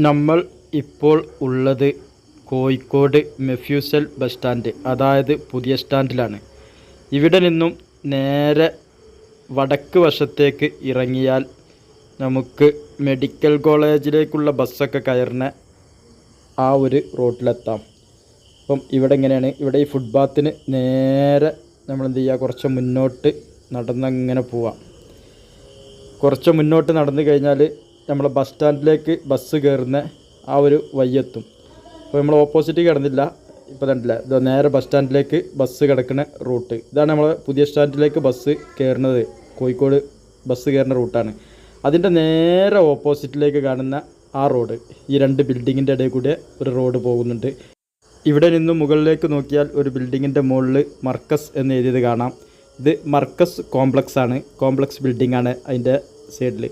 നമ്മൾ ഇപ്പോൾ ഉള്ളത് കോഴിക്കോട് മെഫ്യൂസൽ ബസ് സ്റ്റാൻഡ് അതായത് പുതിയ സ്റ്റാൻഡിലാണ്. ഇവിടെ നിന്നും നേരെ വടക്ക് വശത്തേക്ക് ഇറങ്ങിയാൽ നമുക്ക് മെഡിക്കൽ കോളേജിലേക്കുള്ള ബസ്സൊക്കെ കയറുന്ന ആ ഒരു റോട്ടിലെത്താം. അപ്പം ഇവിടെ എങ്ങനെയാണ്? ഇവിടെ ഈ ഫുട്പാത്തിന് നേരെ നമ്മൾ എന്ത് ചെയ്യുക? കുറച്ച് മുന്നോട്ട് നടന്നങ്ങനെ പോവാം. കുറച്ച് മുന്നോട്ട് നടന്നു കഴിഞ്ഞാൽ നമ്മളെ ബസ് സ്റ്റാൻഡിലേക്ക് ബസ് കയറുന്ന ആ ഒരു വയ്യെത്തും അപ്പോൾ നമ്മൾ ഓപ്പോസിറ്റ് കിടന്നില്ല. ഇപ്പോൾ കണ്ടില്ല? ഇതോ നേരെ ബസ് സ്റ്റാൻഡിലേക്ക് ബസ് കിടക്കുന്ന റൂട്ട് ഇതാണ് നമ്മൾ പുതിയ സ്റ്റാൻഡിലേക്ക് ബസ് കയറുന്നത്. കോഴിക്കോട് ബസ് കയറുന്ന റൂട്ടാണ് അതിന്റെ നേരെ ഓപ്പോസിറ്റിലേക്ക് കാണുന്ന ആ റോഡ് ഈ രണ്ട് ബിൽഡിങ്ങിന്റെ ഇടയിൽ കൂടെ ഒരു റോഡ് പോകുന്നുണ്ട്. ഇവിടെ നിന്ന് മുകളിലേക്ക് നോക്കിയാൽ ഒരു ബിൽഡിങ്ങിന്റെ മുകളിൽ മർക്കസ് എന്ന് എഴുതിയത് കാണാം. ഇത് മർക്കസ് കോംപ്ലക്സ് ആണ്. കോംപ്ലക്സ് ബിൽഡിംഗ് ആണ് അതിന്റെ സൈഡിൽ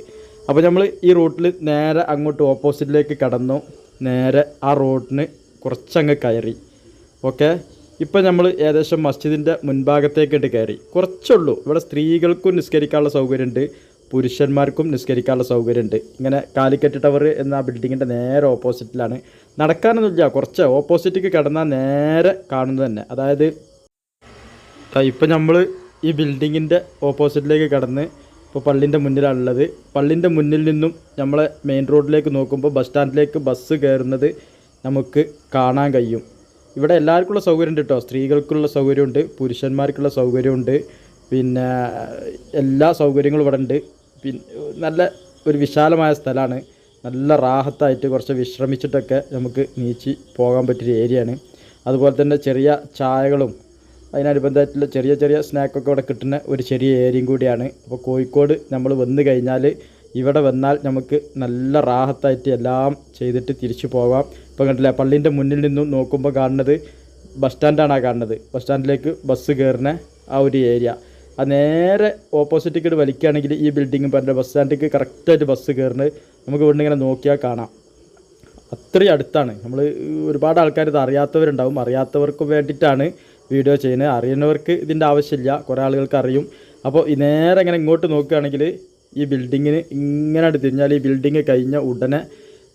അപ്പോൾ നമ്മൾ ഈ റൂട്ടിൽ നേരെ അങ്ങോട്ട് ഓപ്പോസിറ്റിലേക്ക് കടന്നു. നേരെ ആ റോഡിന് കുറച്ചങ്ങ് കയറി. ഓക്കെ? ഇപ്പം നമ്മൾ ഏകദേശം മസ്ജിദിന്റെ മുൻഭാഗത്തേക്കിട്ട് കയറി. കുറച്ചുള്ളൂ. ഇവിടെ സ്ത്രീകൾക്കും നിസ്കരിക്കാനുള്ള സൗകര്യമുണ്ട് പുരുഷന്മാർക്കും നിസ്കരിക്കാനുള്ള സൗകര്യമുണ്ട് ഇങ്ങനെ കാലിക്കറ്റ് ടവർ എന്ന ബിൽഡിങ്ങിന്റെ നേരെ ഓപ്പോസിറ്റിലാണ്. നടക്കാനൊന്നുമില്ല. കുറച്ച് ഓപ്പോസിറ്റിക്ക് കടന്നാൽ നേരെ കാണുന്നത് തന്നെ. അതായത് ഇപ്പം നമ്മൾ ഈ ബിൽഡിങ്ങിന്റെ ഓപ്പോസിറ്റിലേക്ക് കടന്ന് ഇപ്പോൾ പള്ളിന്റെ മുന്നിലാണുള്ളത്. പള്ളിന്റെ മുന്നിൽ നിന്നും നമ്മളെ മെയിൻ റോഡിലേക്ക് നോക്കുമ്പോൾ ബസ് സ്റ്റാൻഡിലേക്ക് ബസ് കയറുന്നത് നമുക്ക് കാണാൻ കഴിയും. ഇവിടെ എല്ലാവർക്കുള്ള സൗകര്യമുണ്ട് കേട്ടോ സ്ത്രീകൾക്കുള്ള സൗകര്യമുണ്ട് പുരുഷന്മാർക്കുള്ള സൗകര്യമുണ്ട്. പിന്നെ എല്ലാ സൗകര്യങ്ങളും ഇവിടെ ഉണ്ട്. പിന്നെ നല്ല ഒരു വിശാലമായ സ്ഥലമാണ് നല്ല റാഹത്തായിട്ട് കുറച്ച് വിശ്രമിച്ചിട്ടൊക്കെ നമുക്ക് നീച്ചി പോകാൻ പറ്റിയൊരു ഏരിയയാണ്. അതുപോലെ തന്നെ ചെറിയ ചായകളും അതിനനുബന്ധമായിട്ടുള്ള ചെറിയ ചെറിയ സ്നാക്കൊക്കെ ഇവിടെ കിട്ടുന്ന ഒരു ചെറിയ ഏരിയയും കൂടിയാണ്. അപ്പോൾ കോഴിക്കോട് നമ്മൾ വന്നു കഴിഞ്ഞാൽ ഇവിടെ വന്നാൽ നമുക്ക് നല്ല റാഹത്തായിട്ട് എല്ലാം ചെയ്തിട്ട് തിരിച്ചു പോകാം ഇപ്പോൾ കണ്ടില്ലേ പള്ളീന്റെ മുന്നിൽ നിന്നും നോക്കുമ്പോൾ കാണുന്നത് ബസ് സ്റ്റാൻഡാണ് ആ കാണുന്നത്. ബസ് സ്റ്റാൻഡിലേക്ക് ബസ് കയറുന്ന ആ ഒരു ഏരിയ ആ നേരെ ഓപ്പോസിറ്റിലേക്ക് വലിക്കുകയാണെങ്കിൽ ഈ ബിൽഡിങ്ങും പറഞ്ഞ ബസ് സ്റ്റാൻഡിലേക്ക് കറക്റ്റായിട്ട് ബസ് കയറുന്നത് നമുക്ക് ഇവിടെ ഇങ്ങനെ നോക്കിയാൽ കാണാം. അത്രയും അടുത്താണ്. നമ്മൾ ഒരുപാട് ആൾക്കാർ ഇത് അറിയാത്തവരുണ്ടാവും. അറിയാത്തവർക്ക് വേണ്ടിയിട്ടാണ് വീഡിയോ ചെയ്യുന്നത്. അറിയുന്നവർക്ക് ഇതിന്റെ ആവശ്യമില്ല. കുറേ ആളുകൾക്ക് അറിയും. അപ്പോൾ നേരെ ഇങ്ങനെ ഇങ്ങോട്ട് നോക്കുകയാണെങ്കിൽ ഈ ബിൽഡിങ്ങിന് ഇങ്ങനെ തിരിഞ്ഞാൽ ഈ ബിൽഡിങ് കഴിഞ്ഞ ഉടനെ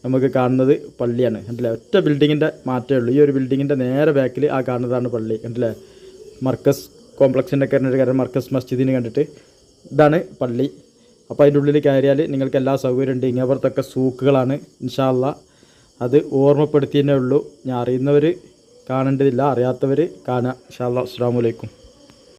നമുക്ക് കാണുന്നത് പള്ളിയാണ്. കണ്ടില്ലേ? ഒറ്റ ബിൽഡിങ്ങിന്റെ മാറ്റമേ ഉള്ളൂ. ഈ ഒരു ബിൽഡിങ്ങിന്റെ നേരെ ബാക്കിൽ ആ കാണുന്നതാണ് പള്ളി. കണ്ടില്ലേ? മർക്കസ് കോംപ്ലക്സിന്റെ ഒരു കാര്യം മർക്കസ് മസ്ജിദിന് കണ്ടിട്ട് ഇതാണ് പള്ളി. അപ്പോൾ അതിന്റെ ഉള്ളിൽ കയറിയാൽ നിങ്ങൾക്ക് എല്ലാ സൗകര്യം ഉണ്ട്. ഇങ്ങപ്പുറത്തൊക്കെ സൂക്കുകളാണ്. ഇൻഷാല്ല അത് ഓർമ്മപ്പെടുത്തിയേ ഉള്ളൂ. ഞാൻ അറിയുന്നവർ കാണേണ്ടതില്ല. അറിയാത്തവർ കാണുക ഷാ അല്ലാ വലൈക്കും